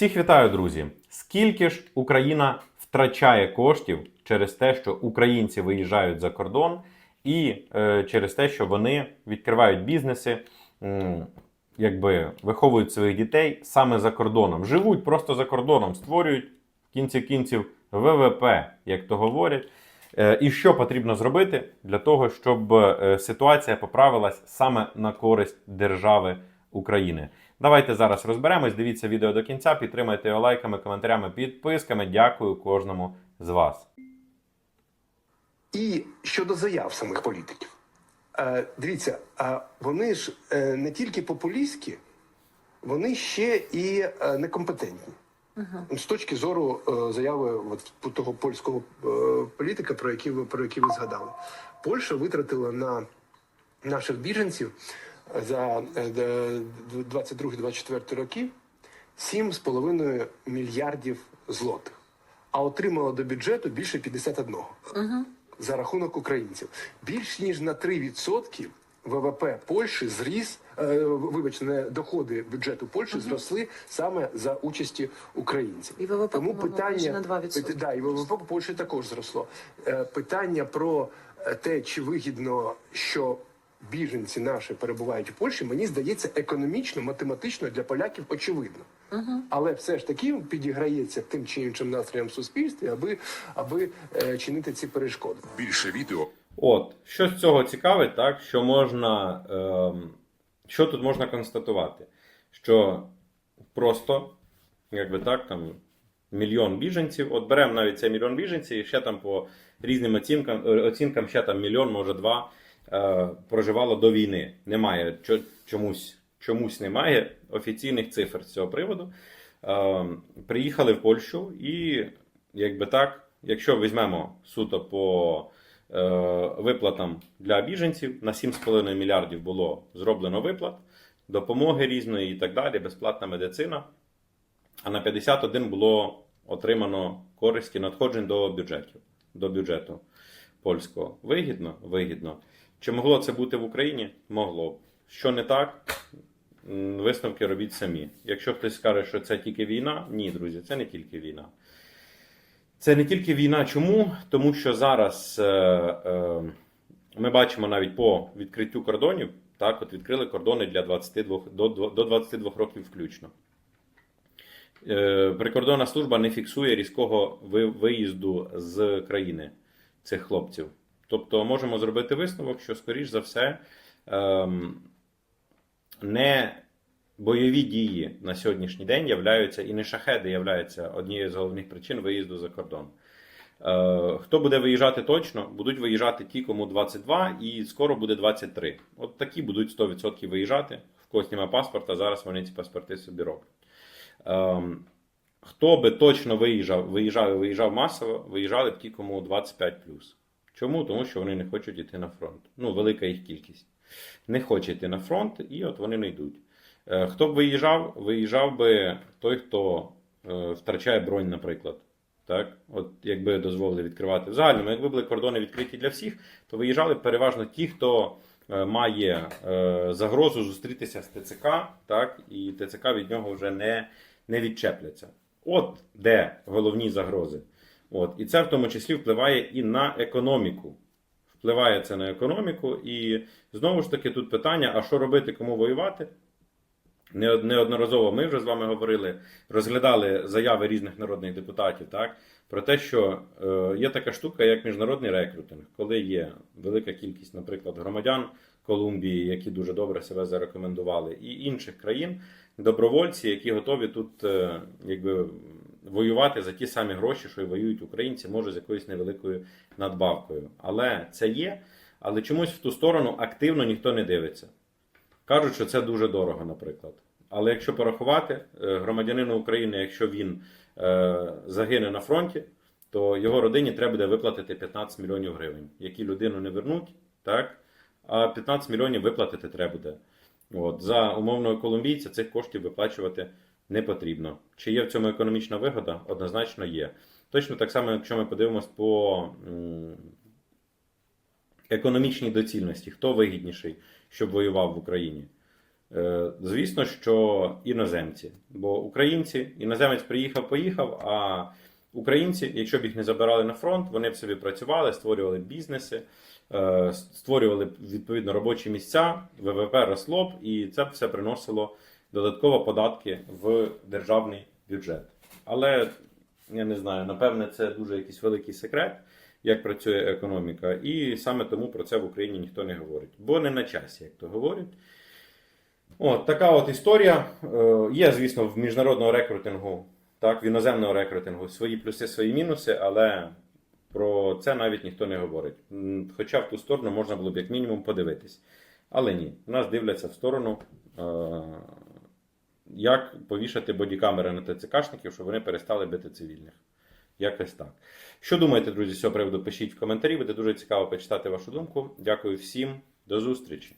Всіх вітаю, друзі! Скільки ж Україна втрачає коштів через те, що українці виїжджають за кордон, і е, через те, що вони відкривають бізнеси, м, якби виховують своїх дітей саме за кордоном, живуть просто за кордоном, створюють в кінці кінців ВВП, як то говорять. Е, І що потрібно зробити для того, щоб е, ситуація поправилась саме на користь держави України? Давайте зараз розберемось. Дивіться відео до кінця, підтримайте його лайками, коментарями, підписками. Дякую кожному з вас. І щодо заяв самих політиків, е, дивіться, а вони ж е, не тільки популістські, вони ще і е, некомпетентні. З точки зору заяви от, того польського політика, про який ви про який ви згадали, Польща витратила на наших біженців за е, 22-24 роки 7,5 мільярдів злотих, а отримала до бюджету більше 51 за рахунок українців. Більш ніж на 3% ВВП Польщі зріс, е, вибачте, доходи бюджету Польщі зросли саме за участі українців. І ВВП, Тому питання на 2%. пит- да, і ВВП Польщі також зросло. Е, Питання про е, те, чи вигідно, що біженці наші перебувають у Польщі, мені здається, економічно, математично для поляків очевидно. Але все ж таки підіграється тим чи іншим настроєм в суспільстві, аби, аби е, чинити ці перешкоди. Більше відео От, що з цього цікавить, так, що можна, ем, що тут можна констатувати? Що просто, якби так, там, мільйон біженців, от беремо навіть цей мільйон біженців, і ще там по різним оцінкам, е, оцінкам ще там мільйон, може два, е, проживало до війни. Немає чомусь, чомусь немає офіційних цифр з цього приводу. Е, приїхали в Польщу і, якби так, якщо візьмемо суто по е, виплатам для біженців, на 7,5 мільярдів було зроблено виплат, допомоги різної і так далі, безплатна медицина. А на 51 було отримано користі надходжень до бюджетів, до бюджету польського. Вигідно? Вигідно. Чи могло це бути в Україні? Могло. Що не так? Висновки робіть самі. Якщо хтось скаже, що це тільки війна, ні, друзі, це не тільки війна. Це не тільки війна. Чому? Тому що зараз е, е, ми бачимо навіть по відкриттю кордонів, так, от відкрили кордони для 22, до, до 22 років включно. Е, прикордонна служба не фіксує різкого виїзду з країни цих хлопців. Тобто можемо зробити висновок, що, скоріш за все, ем, не бойові дії на сьогоднішній день являються і не шахеди являються однією з головних причин виїзду за кордон. Е, хто буде виїжджати точно, будуть виїжджати ті, кому 22, і скоро буде 23. От такі будуть 100% виїжджати. В когось немає паспорта, зараз вони ці паспорти собі роблять. Ем, хто би точно виїжджав, виїжджав виїжджав масово, виїжджали б ті, кому 25 Чому? Тому що вони не хочуть йти на фронт. Ну, велика їх кількість. Не хоче йти на фронт, і от вони не йдуть. Е, Хто б виїжджав, виїжджав би той, хто е, втрачає бронь, наприклад. Так? От якби дозволили відкривати. В загальному, якби були кордони відкриті для всіх, то виїжджали переважно ті, хто е, має загрозу зустрітися з ТЦК, так? і ТЦК від нього вже не, не відчепляться. От де головні загрози. От. І це в тому числі впливає і на економіку. Впливає це на економіку. І знову ж таки тут питання: а що робити, кому воювати? Неодноразово ми вже з вами говорили, розглядали заяви різних народних депутатів, так, про те, що е, є така штука, як міжнародний рекрутинг, коли є велика кількість, наприклад, громадян Колумбії, які дуже добре себе зарекомендували, і інших країн, добровольці, які готові тут е, якби, воювати за ті самі гроші, що й воюють українці, може з якоюсь невеликою надбавкою. Але це є, але чомусь в ту сторону активно ніхто не дивиться. Кажуть, що це дуже дорого, наприклад. Але якщо порахувати, е, громадянину України, якщо він е, загине на фронті, то його родині треба буде виплатити 15 мільйонів гривень, які людину не вернуть, так? а 15 мільйонів виплатити треба буде. От, за умовного колумбійця цих коштів виплачувати не потрібно. Чи є в цьому економічна вигода? Однозначно є. Точно так само, якщо ми подивимось по економічній доцільності, хто вигідніший, щоб воював в Україні? Е, Звісно, що іноземці, бо українці, іноземець приїхав, поїхав, а українці, якщо б їх не забирали на фронт, вони б собі працювали, створювали бізнеси, е, створювали відповідно робочі місця, ВВП росло б, і це б все приносило додатково податки в державний бюджет. Але я не знаю, напевне, це дуже якийсь великий секрет, як працює економіка, і саме тому про це в Україні ніхто не говорить, бо не на часі, як то говорять. От така от історія. Е, Є, звісно, в міжнародного рекрутингу, так, в іноземного рекрутингу свої плюси, свої мінуси, але про це навіть ніхто не говорить. Хоча в ту сторону можна було б як мінімум подивитись. Але ні, нас дивляться в сторону, е, як повішати бодікамери на ТЦКшників, щоб вони перестали бити цивільних. Якось так. Що думаєте, друзі, з цього приводу? Пишіть в коментарі, буде дуже цікаво почитати вашу думку. Дякую всім, до зустрічі!